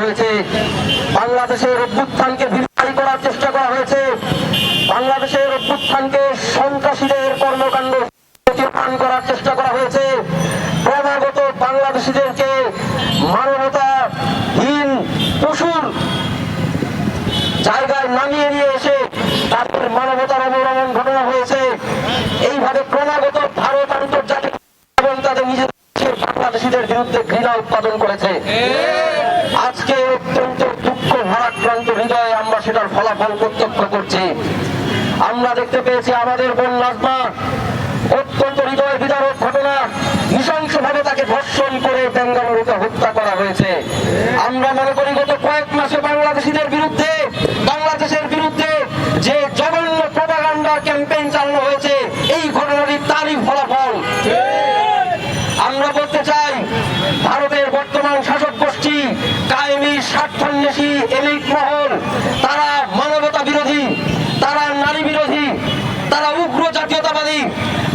হয়েছে। বাংলাদেশের অভ্যুত্থানকে বিস্তারি করার চেষ্টা করা হয়েছে। বাংলাদেশের অভ্যুত্থানকে সন্ত্রাসীদের কর্মকাণ্ড প্রতিষ্ঠান করার চেষ্টা করা হয়েছে। ক্রমাগত বাংলাদেশিদেরকে মানবতাহীন পশুর জায়গায় নামিয়ে নিয়ে এসে তাদের মানবতার অবলম্বন ঘটনা হয়েছে। এইভাবে ক্রমাগত ভারত আন্তর্জাতিক এবং তাদের নিজেদের বাংলাদেশিদের বিরুদ্ধে ঘৃণা উৎপাদন করেছে। ভারাক্রান্ত হৃদয়ে আমরা সেটার ফলাফল প্রত্যক্ষ করছি। আমরা দেখতে পেয়েছি আমাদের বোন নাজমা অত্যন্ত হৃদয় বিদারক ঘটনা। নৃশংসভাবে তাকে ধর্ষণ করে বেঙ্গালুরুতে হত্যা করা হয়েছে। আমরা মনে করি গত কয়েক মাসে বাংলাদেশিদের বিরুদ্ধে, বাংলাদেশের বিরুদ্ধে যে জঘন্য প্রপাগান্ডা ক্যাম্পেইন চালানো হয়েছে এই ঘটনাটি তারই ফলাফল আমরা বলতে চাই ভারতের বর্তমান শাসক গোষ্ঠী কায়েমি স্বার্থান্বেষী এলিট মহল তারা মানবতা বিরোধী তারা নারী বিরোধী তারা উগ্র জাতীয়তাবাদী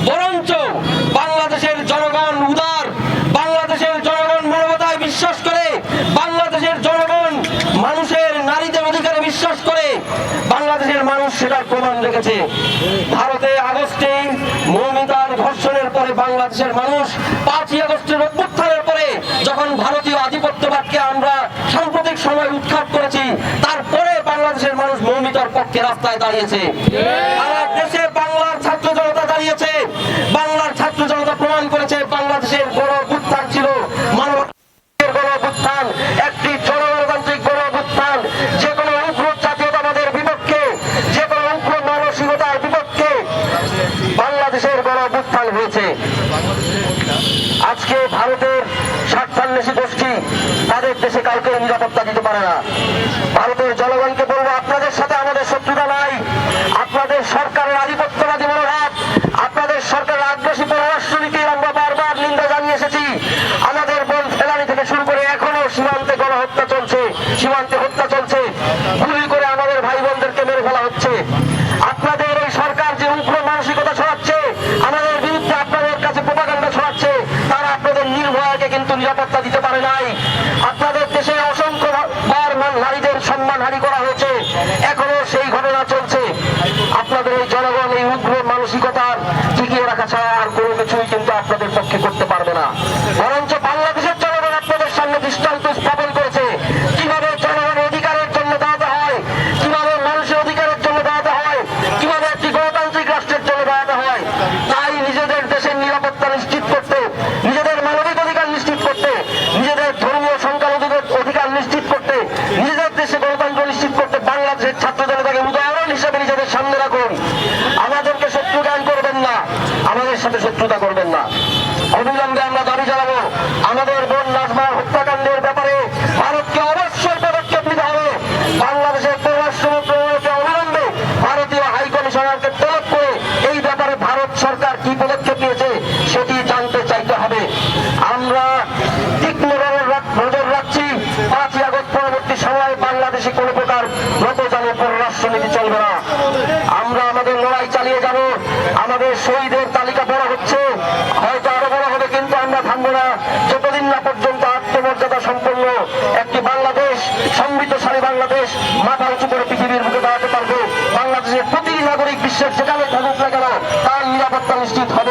বরঞ্চ বাংলাদেশের জনগণ উদার বাংলাদেশের জনগণ মানবতায় বিশ্বাস করে বাংলাদেশের জনগণ মানুষের নারীদের অধিকারে বিশ্বাস করে বাংলাদেশের মানুষ সেটার প্রমাণ রেখেছে ভারতে আগস্টে মৌমিতার ধর্ষণের পরে বাংলাদেশের মানুষ পাঁচই আগস্টের অভ্যুত্থানের পরে যখন ভারতীয় আধিপত্যবাদকে আমরা সাম্প্রতিক সময় উৎখাত করেছি, তারপরে বাংলাদেশের মানুষ মৌমিতার পক্ষে রাস্তায় দাঁড়িয়েছে। দেশে বাংলার ছাত্র জনতা দাঁড়িয়েছে। বাংলার ছাত্র জনতা প্রমাণ করেছে, বাংলাদেশের অভ্যুত্থান ছিল। মানব গণ একটি জনগণতান্ত্রিক গণ অভ্যুত্থান যে কোনো উগ্র জাতীয়তাবাদের বিপক্ষে যে কোনো উগ্র মানসিকতার বিপক্ষে বাংলাদেশের গণ অভ্যুত্থান হয়েছে আজকে ভারতের স্বার্থান্বেষী গোষ্ঠী তাদের দেশে কাউকে নিরাপত্তা দিতে পারে না। ভারতের জনগণকে বলব, আপনাদের সাথে আমাদের শত্রুতা নাই। আপনাদের সরকারের আধিপত্যবাদী মনোভাব, আপনাদের সরকারের আগ্রাসী পররাষ্ট্রনীতির আমরা বারবার নিন্দা জানিয়ে এসেছি। আমাদের বোন ফেলানি থেকে শুরু করে এখনও সীমান্তে গণহত্যা চলছে। সীমান্তে হত্যা চলছে গুলি করে আমাদের ভাই বোনদেরকে মেরে ফেলা হচ্ছে আপনাদের এই সরকার যে উগ্র মানসিকতা ছড়াচ্ছে আমাদের বিরুদ্ধে আপনাদের কাছে প্রপাগান্ডা ছড়াচ্ছে তারা আপনাদের নির্ভয়াকে কিন্তু নিরাপত্তা নাই। আপনাদের দেশে অসংখ্য বার নারীদের সম্মানহানি করা হয়েছে। এখনও সেই ঘটনা চলছে। আপনাদের এই জনগণ, এই উগ্র মানসিকতার টিকিয়ে রাখা ছাড়া আর কোনো কিছুই কিন্তু আপনাদের পক্ষে করতে পারবে না। বরঞ্চ বাংলাদেশের জনগণ আপনাদের সামনে দৃষ্টান্ত স্থাপন করেছে কীভাবে জনগণের অধিকারের জন্য দাঁড়াতে হয় কীভাবে মানুষের অধিকারের জন্য দাঁড়াতে হয় কীভাবে একটি গণতান্ত্রিক রাষ্ট্রের জন্য দাঁড়াতে হয় তাই নিজেদের দেশের নিরাপত্তা নিশ্চিত করতে নিজেদের মানবিক অধিকার নিশ্চিত করতে নিজেদের ধর্মীয় সংখ্যালঘুদের অধিকার নিশ্চিত করতে নিজেদের দেশে গণতন্ত্র নিশ্চিত করতে বাংলাদেশের ছাত্র জনতাকে উদাহরণ হিসেবে নিজেদের সামনে রাখুন আমাদেরকে শত্রু জ্ঞান করবেন না আমাদের সাথে শত্রুতা করবেন না। অবিলম্বে আমরা দাবি জানাব, আমাদের বোন নাজমার হত্যাকাণ্ডের ব্যাপারে ভারতকে অবশ্যই পদক্ষেপ নিতে হবে। বাংলাদেশের পররাষ্ট্র মন্ত্রণালয়কে অবিলম্বে ভারতীয় হাই কমিশনারকে তলব করে এই ব্যাপারে ভারত সরকার কি পদক্ষেপ নিয়েছে সেটি জানতে চাইতে হবে। আমরা তীক্ষ্ণ নজর নজর রাখছি। পাঁচই আগস্ট পরবর্তী সময়ে বাংলাদেশে কোনো প্রকার আমাদের লড়াই চালিয়ে যাব। আমাদের শহীদের তালিকা বড় হচ্ছে। হয়তো আরও বড় হবে, কিন্তু আমরা থামবো না। যতদিন না পর্যন্ত আত্মমর্যাদা সম্পন্ন একটি বাংলাদেশ সমৃদ্ধশালী বাংলাদেশ মাথা উঁচু করে পৃথিবীর মুখে দাঁড়াতে পারবে, বাংলাদেশের প্রতি নাগরিক বিশ্বের সেখানে থাকুক না কেন, তার নিরাপত্তা নিশ্চিত হবে।